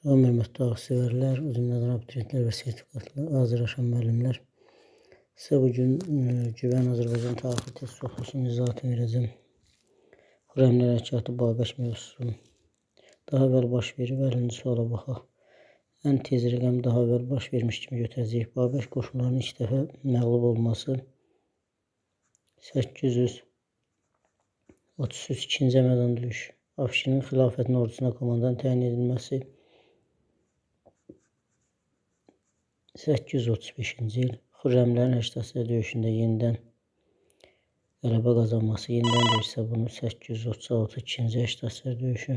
Salam hörmətli ağsevərlər, o cümlədən abituriyentlər və sertifikatlı hazırlaşan müəllimlər. Sizə bugün e, Güvən Azərbaycan tarixi test soxuluşunun izahatını verəcəm. Xürrəmlər Hərəkatı Babək mövzusu. Daha əvvəl baş verib, əlində suala baxaq. Ən tez rəqəm daha əvvəl baş vermiş kimi götürəcəyik. Babək qoşunlarının ilk dəfə məğlub olması 833 2-ci əmədan döyüş. Afşinin xilafətin ordusuna komandan təyin edilməsi 835-ci il Xürrəmlərin Həştəsər döyüşündə yenidən qələbə qazanması, yenidən deyirsə bunu 836 2-ci Həştəsər döyüşü,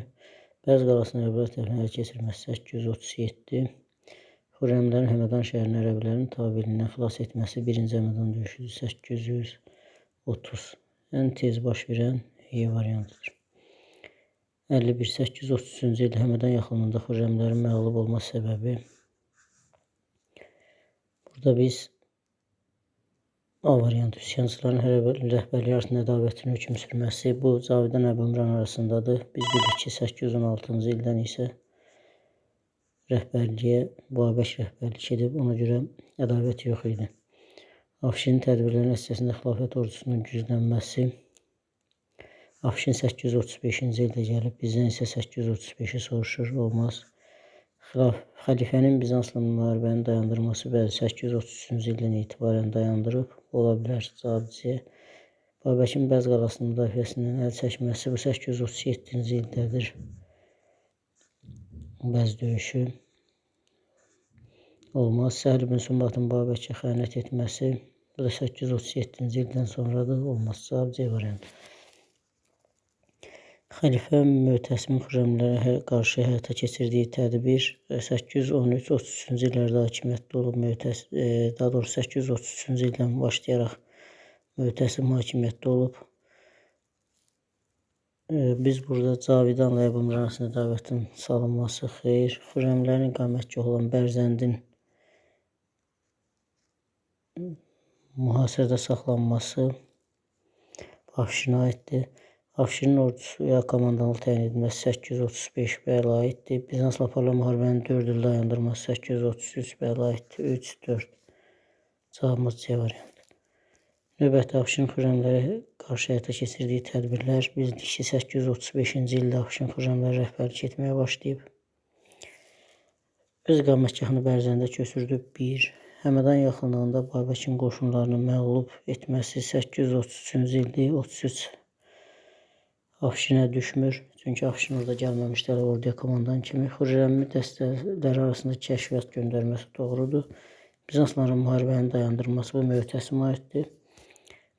Bəz qalasının ərəblər tərəfindən ələ keçirilməsi 837, Xürrəmlərin Həmədan şəhərini ərəblərin tabelindən xilas etməsi 1-ci Həmədan döyüşüdür 830. Ən tez baş verən E variantıdır. 51 833-cü ildə Həmədan yaxınlığında Xürrəmlərin məğlub olma səbəbi Burada biz A variantı üsyançıların rəhbərliyi arasında ədavətin hökm sürməsi bu Cavidan Əbumran arasındadır. Biz bildik ki 816-cı ildən isə rəhbərliyə Babək rəhbərlik edib, ona görə ədavət yox idi. Afşinin tədbirləri nəticəsində xilafət ordusunun güclənməsi Afşin 835-ci ildə gəlib, bizdən isə 835-i soruşur, olmaz. Xəlifənin Bizansla müharibəni dayandırması bəzi 833-cü ildən etibarən dayandırıb, ola bilər sadəcə. Babəkin Bəz qalasının müdafiəsindən əl çəkməsi bu 837-ci ildədir. Bəz döyüşü olmaz. Səhl ibn Sumbatın Babəkə xəyanət etməsi bu da 837-ci ildən sonradır, olmaz. Cavab C variantı. Xəlifə Möhtəsimin Xürrəmlərə qarşı həyata keçirdiyi tədbir 813-33-cü illərdə hakimiyyətdə olub. Möhtəs e, daha doğrusu 833-cü ildən başlayaraq Möhtəsim hakimiyyətdə olub. E, biz burada Cavidanla Əbumran arasında dəvətin salınması xeyr. Xürrəmlərin iqamətgahı olan Bərzəndin mühasirədə saxlanması Afşinə aiddir. Afşinin ordusuya komandanlıq təyin edilməsi 835 bəyə aiddir. Bizansla aparılan müharibənin 4 il dayandırması 833 bəyə aiddir. 3, 4. Cavabımız C variantı. Növbəti Afşin xürrəmlərə qarşı həyata keçirdiyi tədbirlər biz 835-ci ildə Afşin xürrəmləri rəhbərlik etməyə başlayıb. Öz iqamətgahını Bərzəndə köçürdü. 1. Həmədan yaxınlığında Babəkin qoşunlarını məğlub etməsi 833-cü ildir. 33 Afşinə düşmür. Çünki Afşin orada gəlməmişlər orduya komandan kimi. Xürrəmli dəstələri arasında kəşfiyyat göndərməsi doğrudur. Bizansların müharibəni dayandırması bu möhtəsimə aiddir.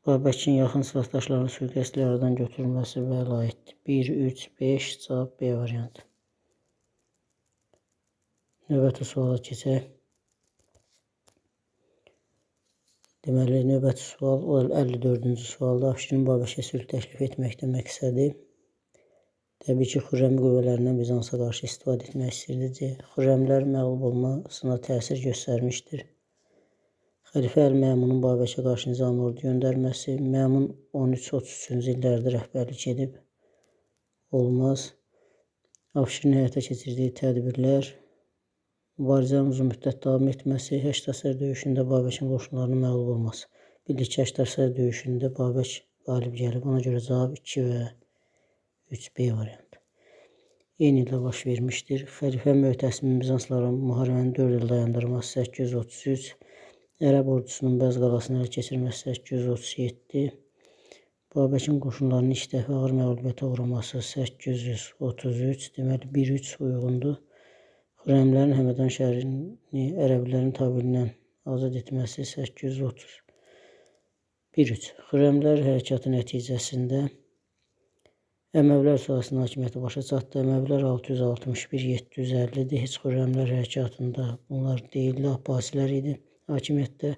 Babəkin yaxın silahdaşlarının sui-qəsdli aradan götürülməsi və aiddir. 1, 3, 5 cavab B variantı. Növbəti suala keçək. Deməli, növbəti sual 54-cü sualda Afşinin Babəkə sülh təklif etməkdə məqsədi təbii ki, Xürrəmi qüvvələrindən Bizansa qarşı istifadə etmək istəyirdi. C. Xürrəmlər məğlub olmasına təsir göstərmişdir. Xəlifə Əl-Məmunun Babəkə qarşı nizami ordu göndərməsi Məmun 13-33-cü illərdə rəhbərlik edib. Olmaz. Afşinin həyata keçirdiyi tədbirlər Mübarizənin uzun müddət davam etməsi, Həştəsər döyüşündə Babəkin qoşunlarının məğlub olması. Bildik ki, Həştəsər döyüşündə Babək qalib gəlib. Ona görə cavab 2 və 3B variantı. Eyni ildə baş vermişdir. Xəlifə Möhtəsimin Bizansların müharibəni 4 il dayandırması 833, Ərəb ordusunun Bəz qalasını ələ keçirməsi 837, Babəkin qoşunlarının ilk dəfə ağır məğlubiyyətə uğraması 833, deməli 1-3 uyğundur. Xürrəmlərin Həmədan şəhərini ərəblərin tabelindən azad etməsi 830. 1-3. Xürrəmlər hərəkatı nəticəsində Əməvilər sahəsinin hakimiyyəti başa çatdı. Əməvilər 661-750-dir. Heç Xürrəmlər hərəkatında bunlar deyildi, Abbasilər idi hakimiyyətdə.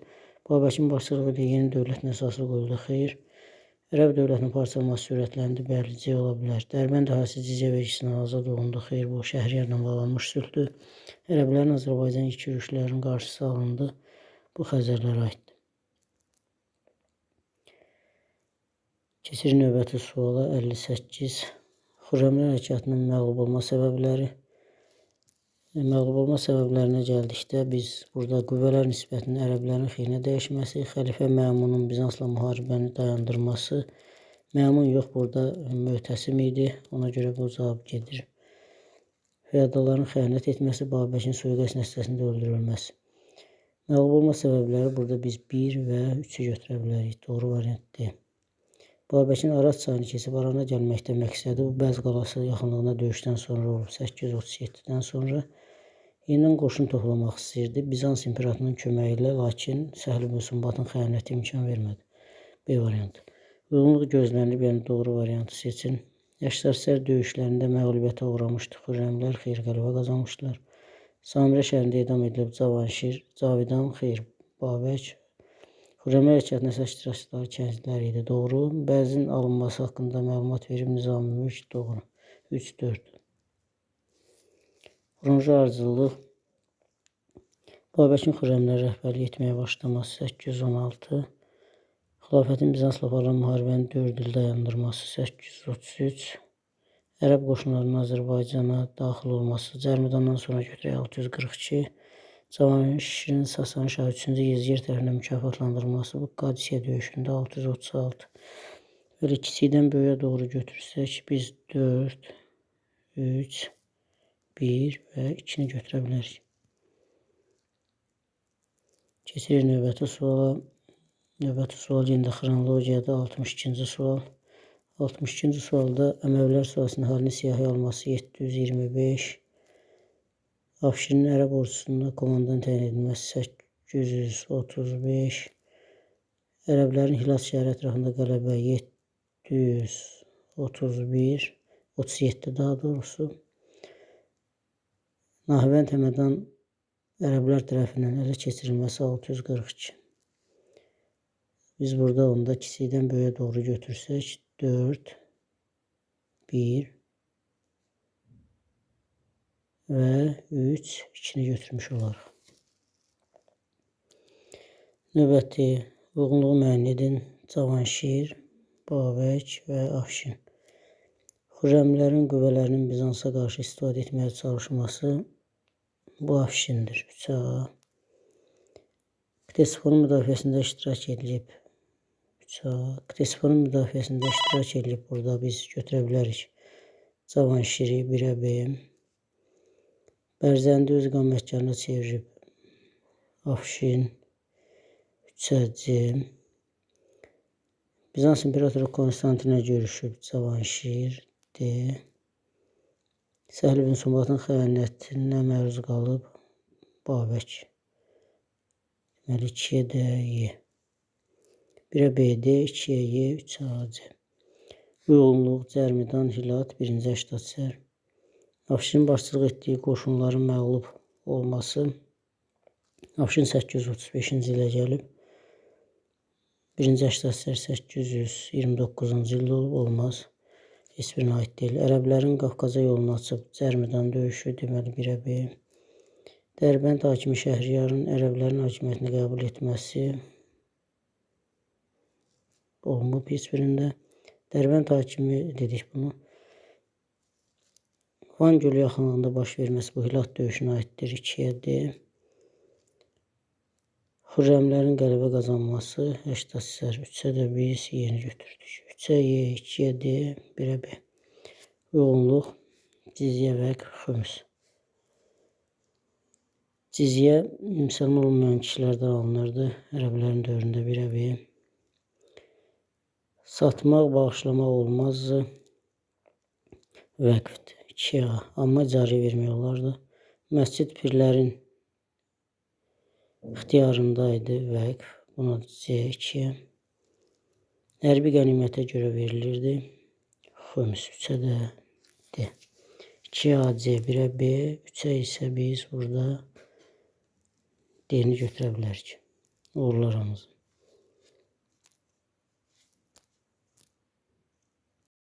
Babəkin başçılığı ilə yeni dövlətin əsası qoyuldu. Xeyr. Ərəb dövlətinin parçalanması sürətləndi, bəli, C ola bilər. Dərbənd əhalisi cizyə vergisindən azad olundu. Xeyr, bu Şəhriyarla bağlanmış sülhdür. Ərəblərin Azərbaycan ilk yürüşlərinin qarşısı alındı. Bu Xəzərlərə aiddir. Keçir növbəti suala 58. Xürrəmlər hərəkatının məğlub olma səbəbləri. E, Məğlub olma səbəblərinə gəldikdə biz burada qüvvələr nisbətinin ərəblərin xeyrinə dəyişməsi, xəlifə Məmunun Bizansla müharibəni dayandırması, Məmun yox burada möhtəsim idi, ona görə bu cavab gedir. Fiyadaların xəyanət etməsi, Babəkin suiqəst nəticəsində öldürülməsi. Məğlub olma səbəbləri burada biz 1 və 3-ü götürə bilərik. Doğru variant D. Babəkin Araz çayını keçib Arana gəlməkdə məqsədi bu Bəz qalası yaxınlığında döyüşdən sonra olub 837-dən sonra yenidən qoşun toplamaq istəyirdi. Bizans imperatorunun köməyi ilə, lakin Səhl ibn Sumbatın xəyanəti imkan vermədi. B variantı. Uyğunluq gözlənilib, yəni doğru variantı seçin. Yaşdarsər döyüşlərində məğlubiyyətə uğramışdı. Xürrəmlər xeyir qələbə qazanmışdılar. Samirə şəhərində edam edilib Cavanşir, Cavidan, Xeyr, Babək Xürrəmlər hərəkatının əsas iştirakçıları kəndlilər idi. Doğru. Bəzinin alınması haqqında məlumat verib Nizami Mülk doğru. 3-4. Xuruncu ardıcıllıq Babəkin Xürrəmlər rəhbərlik etməyə başlaması 816. Xilafətin Bizansla aparılan müharibənin 4 il dayandırması 833. Ərəb qoşunlarının Azərbaycana daxil olması Cərmədandan sonra götürək 642. Cavanşirin Sasani şahı 3-cü Yezgir tərəfindən mükafatlandırılması bu Qadisiyə döyüşündə 636. Böyle kiçikdən böyüyə doğru götürsək biz 4, 3, 1 və 2-ni götürə bilərik. Keçirik növbəti suala. Növbəti sual yenə xronologiyada 62-ci sual. 62-ci sualda Əməvilər sualsının halini siyahıya alması 725. Afşinin ərəb ordusunda komandan təyin edilməsi 835. Ərəblərin Hilas şəhəri ətrafında qələbə 731, 37 daha doğrusu. Nahivənd Həmədan ərəblər tərəfindən ələ keçirilməsi 642. Biz burada onda kiçikdən böyüyə doğru götürsək 4, 1, ve 3 2-ni götürmüş olarıq. Növbəti uyğunluğu müəyyən edin. Cavanşir, Babək və Afşin. Xürrəmlərin qüvvələrinin Bizansa qarşı istifadə etməyə çalışması bu Afşindir. 3A. Ktesifonun müdafiəsində iştirak edilib. 3A. Ktesifonun müdafiəsində iştirak edilib. Burada biz götürə bilərik. Cavanşiri 1-ə B. Bərzəndə öz iqamətgahına çevirib. Afşin, Üçəcim. Bizans İmperatoru Konstantinə görüşüb. Cavanşir, D. Səhl ibn Sumbatın xəyanətinə məruz qalıb. Babək. Deməli 2-yə D, Y. 1-ə BD, 2-yə Y, 3-ə AC. Uyğunluq, Cərmidan, Hilat, 1-ci Əşdadsər. Afşinin başçılıq etdiyi qoşunların məğlub olması Afşin 835-ci ilə gəlib. 1-ci Əşdəslər 829-cu ildə olub, olmaz. Heç birinə aid deyil. Ərəblərin Qafqaza yolunu açıb Cərmədan döyüşü deməli birə bir. Dərbənd hakimi Şəhriyarın ərəblərin hakimiyyətini qəbul etməsi olmub heç birində. Dərbənd hakimi dedik bunu. Van Gölü yaxınlığında baş verməsi bu Hilat döyüşünə aiddir 2-yə D. Xürrəmlərin qələbə qazanması 80 sər 3-ə də biz yeni götürdük. 3-ə Y, 2-yə D, 1-ə B. Yoğunluq cizyə və xüms. Cizyə müsəlman olmayan kişilərdən alınırdı. Ərəblərin dövründə 1-ə B. Satmaq, bağışlamaq olmazdı. Vəqfdir. 2A, amma cari vermək olardı. Məscid pirlərin ixtiyarında idi vəqf. Buna C2. Hərbi qənimətə görə verilirdi. Xüms 3-ə də D. 2A, C, 1-ə B, 3-ə isə biz burada D-ni götürə bilərik. Uğurlar.